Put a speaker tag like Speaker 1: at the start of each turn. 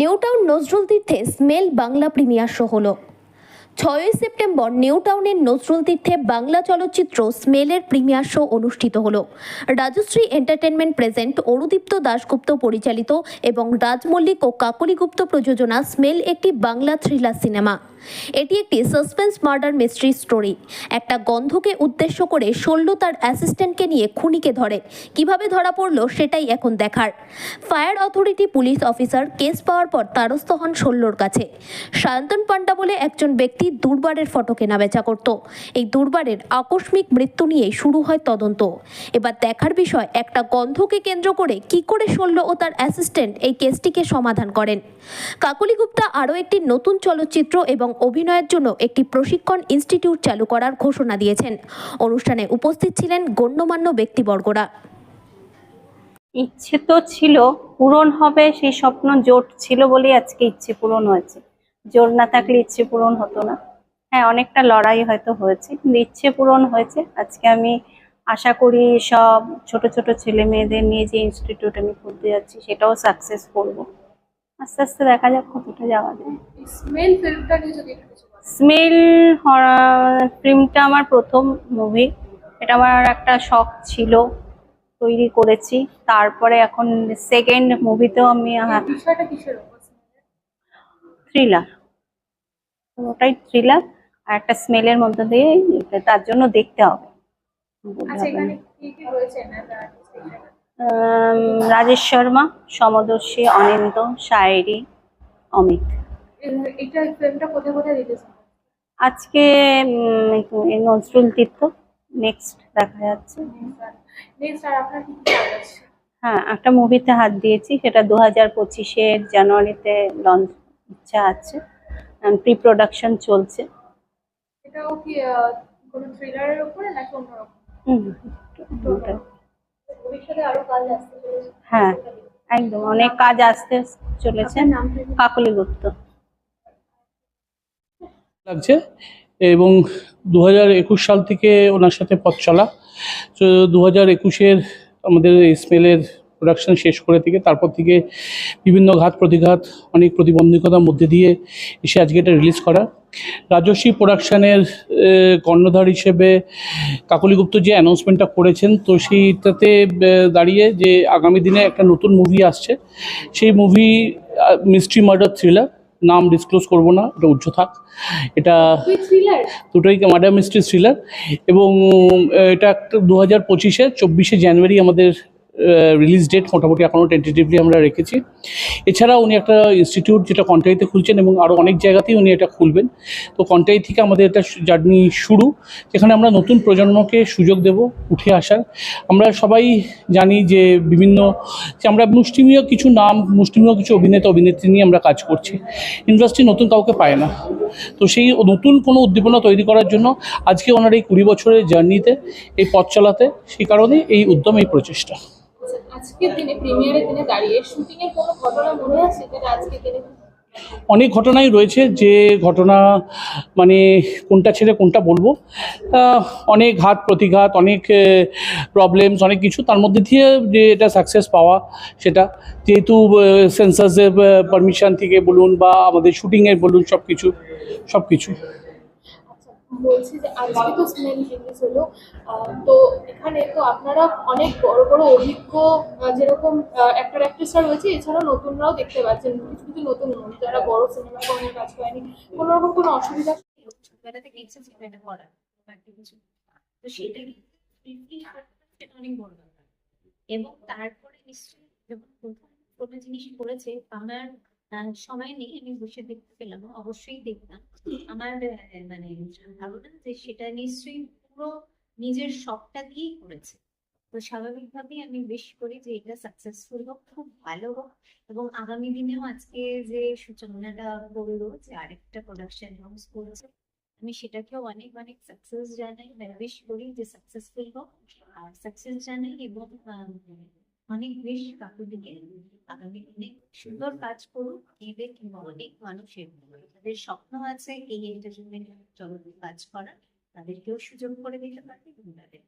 Speaker 1: নিউটাউন নজরুল তীর্থে smell Bangla premiere show হলো। ছয়ই সেপ্টেম্বর নিউটাউনের নজরুল তীর্থে বাংলা চলচ্চিত্র স্মেলের প্রিমিয়ার শো অনুষ্ঠিত হলো। রাজশ্রী এন্টারটেনমেন্ট প্রেজেন্ট অরুদীপ্ত দাশগুপ্ত পরিচালিত এবং রাজ মল্লিক ও কাকলি গুপ্ত প্রযোজনা স্মেল একটি বাংলা থ্রিলার সিনেমা। এটি একটি সাসপেন্স মার্ডার মিস্ট্রি স্টোরি। একটা গন্ধকে উদ্দেশ্য করে শল্য তার অ্যাসিস্ট্যান্টকে নিয়ে খুনিকে ধরে। কীভাবে ধরা পড়ল সেটাই এখন দেখার। Fire authority police officer case পাওয়ার পর তারস্থ হন শল্যর কাছে। সায়ন্তন পান্ডা বলে একজন ব্যক্তি দুর্বারের ফটো কেনা বেচা করত। এই দুর্বারের আকস্মিক মৃত্যু নিয়ে শুরু হয় তদন্ত। এবার দেখার বিষয়, একটা গন্ধকে কেন্দ্র করে কি করে শল্য ও তার অ্যাসিস্ট্যান্ট এই কেসটিকে সমাধান করেন। কাকলি গুপ্তা আরও একটি নতুন চলচ্চিত্র এবং অভিনয়ের জন্য একটি প্রশিক্ষণ ইনস্টিটিউট চালু করার ঘোষণা দিয়েছেন। অনুষ্ঠানে উপস্থিত ছিলেন গণ্যমান্য ব্যক্তিবর্গরা।
Speaker 2: ইচ্ছে তো ছিল পূরণ হবে, সেই স্বপ্ন জোট ছিল বলেই আজকে ইচ্ছে পূরণ হয়েছে। জোর না থাকলে ইচ্ছে পূরণ হতো না। হ্যাঁ অনেকটা লড়াই হয়তো হয়েছে কিন্তু ইচ্ছে পূরণ হয়েছে। আজকে আমি আশা করি সব ছোট ছোট ছেলে মেয়েদের নিয়ে যে ইনস্টিটিউট আমি খুলতে যাচ্ছি সেটাও সাকসেস করব। আস্তে আস্তে দেখা যাক কতটা যাওয়া যায়।
Speaker 3: স্মেল ফিল্মটা নিয়ে যদি।
Speaker 2: স্মেল ফিল্মটা আমার প্রথম মুভি এটা আমার একটা শখ ছিল তৈরি করেছি। তারপরে এখন সেকেন্ড মুভিতেও আমি থ্রিলার ওটাই থ্রিলার আর একটা স্মেলের মধ্যে দিয়ে তার জন্য দেখতে হবে।
Speaker 3: আচ্ছা
Speaker 2: রাজেশ শর্মা সমদর্শী অনিন্দ শায়েরি অমিত। আজকে নজরুল তীর্থ নেক্সট দেখা যাচ্ছে। হ্যাঁ একটা মুভিতে হাত দিয়েছি সেটা দু হাজার পঁচিশের জানুয়ারিতে লঞ্চ ইচ্ছা আছে। প্রি প্রোডাকশন চলছে।
Speaker 3: এটাও কি কোনো থ্রিলারের উপরে নাকি অন্যরকম
Speaker 2: হুম, ওটা।
Speaker 3: ভবিষ্যতে আরও কাজ আসতে চলেছে।
Speaker 2: হ্যাঁ একদম অনেক কাজ আসতে চলেছে। কাকলি গুপ্ত।
Speaker 4: লাগছে। এবং দু হাজার একুশ সাল থেকে ওনার সাথে পথ চলা। তো দু হাজার একুশের আমাদের এই স্মেলের প্রোডাকশন শেষ করে থেকে তারপর থেকে বিভিন্ন ঘাত প্রতিঘাত অনেক প্রতিবন্ধকতার মধ্যে দিয়ে এসে আজকে এটা রিলিজ করা। রাজস্বী প্রোডাকশানের কর্ণধার হিসেবে কাকলি গুপ্ত যে অ্যানাউন্সমেন্টটা করেছেন তো সেইটাতে দাঁড়িয়ে যে আগামী দিনে একটা নতুন মুভি আসছে সেই মুভি মিস্ট্রি মার্ডার থ্রিলার নাম ডিসক্লোজ করব না এটা উজ্জ্ব থাক। এটা দুটোই মার্ডার মিস্ট্রি থ্রিলার এবং এটা একটা দু হাজার পঁচিশে চব্বিশে জানুয়ারি আমাদের রিলিজ ডেট মোটামুটি এখনও টেন্টেটিভলি আমরা রেখেছি। এছাড়া উনি একটা ইনস্টিটিউট যেটা কন্টাইতে খুলছেন এবং আরও অনেক জায়গাতেই উনি এটা খুলবেন। তো কন্টাই থেকে আমাদের এটা জার্নি শুরু। যেখানে আমরা নতুন প্রজন্মকে সুযোগ দেব উঠে আসার। আমরা সবাই জানি যে বিভিন্ন যে আমরা মুষ্টিমীয় কিছু নাম, মুষ্টিমীয় কিছু অভিনেতা, অভিনেত্রী নিয়ে আমরা কাজ করছি। ইন্ডাস্ট্রি নতুন কাউকে পায় না। তো সেই নতুন কোনো উদ্দীপনা তৈরি করার জন্য আজকে ওনার এই কুড়ি বছরের জার্নিতে এই পথ চালাতে, সেই কারণে এই উদ্যম, এই প্রচেষ্টা।
Speaker 3: আজকের দিনে প্রিমিয়ারের দিনে দাঁড়িয়ে শুটিং এর কোনো ঘটনা মনে আছে? যেটা দিনে
Speaker 4: অনেক ঘটনাই রয়েছে যে ঘটনা মানে কোনটা ছেড়ে কোনটা বলব। অনেক ঘাত, প্রতিঘাত, অনেক প্রবলেমস অনেক কিছু। তার মধ্যে দিয়ে যে এটা সাকসেস পাওয়া সেটা। যেহেতু সেন্সাসের পারমিশন থেকে বলুন বা আমাদের শুটিংয়ের বলুন সব কিছু সব কিছু
Speaker 3: বলছি যে আজকে তো স্মেল রিলিজ হলো তো এখানে তো আপনারা অনেক বড় বড় অভিজ্ঞ যেরকম অ্যাক্টর অ্যাক্ট্রেসরা রয়েছে, এছাড়াও নতুনরাও দেখতে পাচ্ছেন, কিছু কিছু নতুন যারা বড় সিনেমা কোনো কাজ করেনি, কোনো রকম কোনো অসুবিধা
Speaker 5: ছোটবেলা থেকে ইচ্ছে ছিল এটা করার একটা কিছু। তো সেটা ব্যাপার। এবং তারপরে নিশ্চয়ই যখন করেছে, আমার সময় নেই, আমি বসে দেখতে পেলাম, অবশ্যই দেখতাম। আমার মানে ধারণা যে সেটা নিশ্চয়ই পুরো নিজের শখটা দিয়েই করেছে। তো স্বাভাবিকভাবেই আমি বেশ করি যে এটা সাকসেসফুল হোক, খুব ভালো হোক। এবং আগামী দিনেও আজকে যে সূচনাটা বলল যে আরেকটা প্রোডাকশন হাউস করেছে, আমি সেটাকেও অনেক অনেক সাকসেস জানাই। উইশ করি যে সাকসেসফুল হোক। আর সাকসেস জানাই এবং অনেক বেশি বেশ কাকুদিকে আগামী অনেক সুন্দর কাজ করুক এদের কিংবা অনেক মানুষের। তাদের স্বপ্ন আছে এই এন্টারটেনমেন্ট জগতে কাজ করার। তাদেরকেও সুযোগ করে দিতে পারবে এবং তাদের